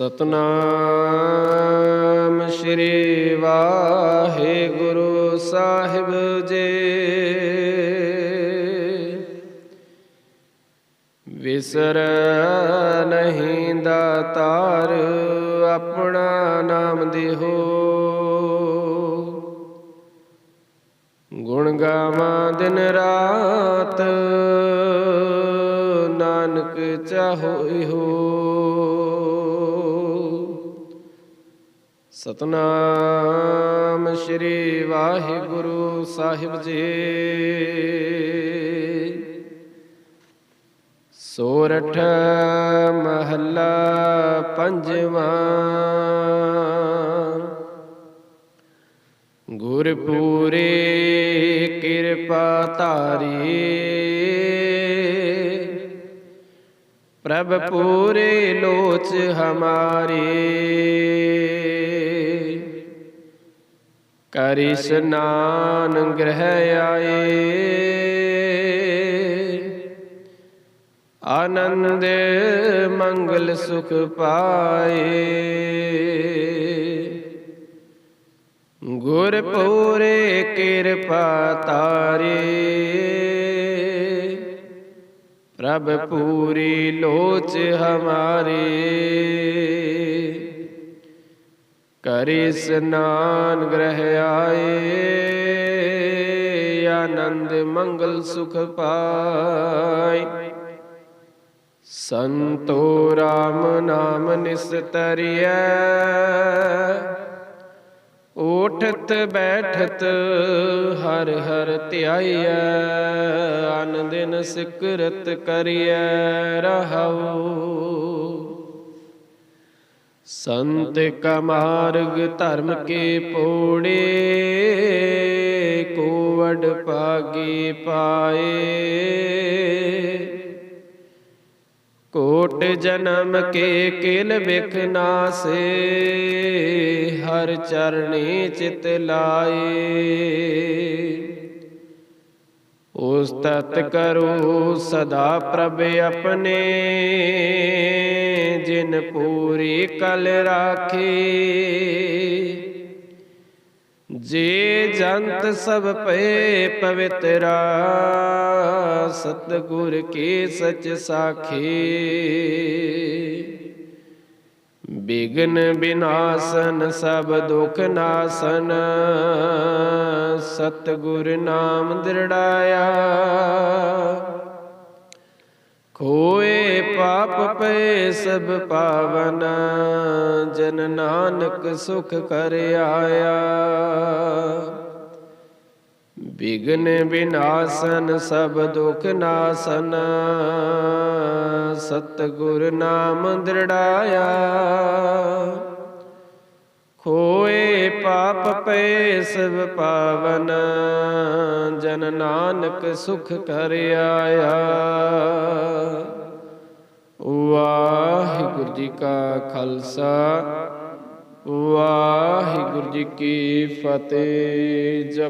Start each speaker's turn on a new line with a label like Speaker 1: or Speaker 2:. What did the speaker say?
Speaker 1: ਸਤਨਾਮ ਸ੍ਰੀ ਵਾਹਿਗੁਰੂ ਸਾਹਿਬ ਜੀ। ਵਿਸਰ ਨਹੀਂ ਦਾਤਾਰ ਆਪਣਾ ਨਾਮ ਦੇਹੋ। ਗੁਣ ਗਾਵਾਂ ਦਿਨ ਰਾਤ, ਨਾਨਕ ਚਾਹੋਈ ਹੋ ਸਤਨਾਮ ਸ੍ਰੀ ਵਾਹਿਗੁਰੂ ਸਾਹਿਬ ਜੀ। ਸੋਰਠ ਮਹੱਲਾ ਪੰਜਵਾਂ। ਗੁਰਪੂਰੇ ਕਿਰਪਾ ਧਾਰੀ। ਪ੍ਰਭ ਪੂਰੇ ਲੋਚ ਹਮਾਰੇ। ਕਰ ਸਨਾਨ ਗ੍ਰਹਿ ਆਏ। ਆਨੰਦ, ਮੰਗਲ, ਸੁਖ ਪਾਏ। ਗੁਰ ਪੂਰੇ ਕਿਰਪਾ ਤਾਰੇ। ਪ੍ਰਭ ਪੂਰੀ ਲੋਚ ਹਮਾਰੇ। ਕਰੇ ਸਨਾਨ ਗ੍ਰਹਿ ਆਏ, ਆਨੰਦ ਮੰਗਲ ਸੁਖ ਪਾਈ ਸੰਤੋ ਰਾਮ ਨਾਮ ਨਿਸਤਰੀਐ ਉਠਤ ਬੈਠਤ ਹਰ ਹਰ ਧਿਆਈਐ ਅਨ ਦਿਨ ਸਿਕਰਤ ਕਰੀਐ, ਰਹਾਉ। ਸੰਤ ਕਾ ਮਾਰਗ ਧਰਮ ਕੇ ਪੋੜੇ, ਕੋਵਡ ਪਾਗੀ ਪਾਏ। ਕੋਟ ਜਨਮ ਕੇ ਕਿਲ ਬਿਖ ਨਾਸੇ ਹਰ ਚਰਣੀ ਚਿਤ ਲਾਏ। ਉਸ ਤਤ ਕਰੋ ਸਦਾ ਪ੍ਰਭ ਆਪਣੇ ਜਿਨ ਪੂਰੀ ਕਲ ਰਾਖੀ, ਜੇ ਜੰਤ ਸਭ ਪਏ ਪਵਿੱਤਰਾ ਸਤਗੁਰ ਕੀ ਸਚ ਸਾਖੀ। ਬਿਗਨ ਬਿਨਾਸਨ, ਸਭ ਦੁਖ ਨਾਸਨ, ਸਤਗੁਰ ਨਾਮ ਦ੍ਰਿੜਾਇਆ। ਖੋਏ ਪਾਪ ਪਏ ਸਭ ਪਾਵਨ, ਜਨ ਨਾਨਕ ਸੁਖ ਕਰ ਆਇਆ। ਬਿਗਨ ਬਿਨਾਸਨ, ਸਭ ਦੁਖ ਨਾਸਨ, ਸਤਗੁਰ ਨਾਮ ਦ੍ਰਿੜਾਇਆ। ਖੋ ਪਾਪ ਪਏ ਸਭ ਪਾਵਨ, ਜਨ ਨਾਨਕ ਸੁਖ ਕਰ ਆਇਆ। ਵਾਹਿਗੁਰੂ ਜੀ ਕਾ ਖਾਲਸਾ, ਵਾਹਿਗੁਰੂ ਜੀ ਕੀ ਫਤਿਹ। ਜਪ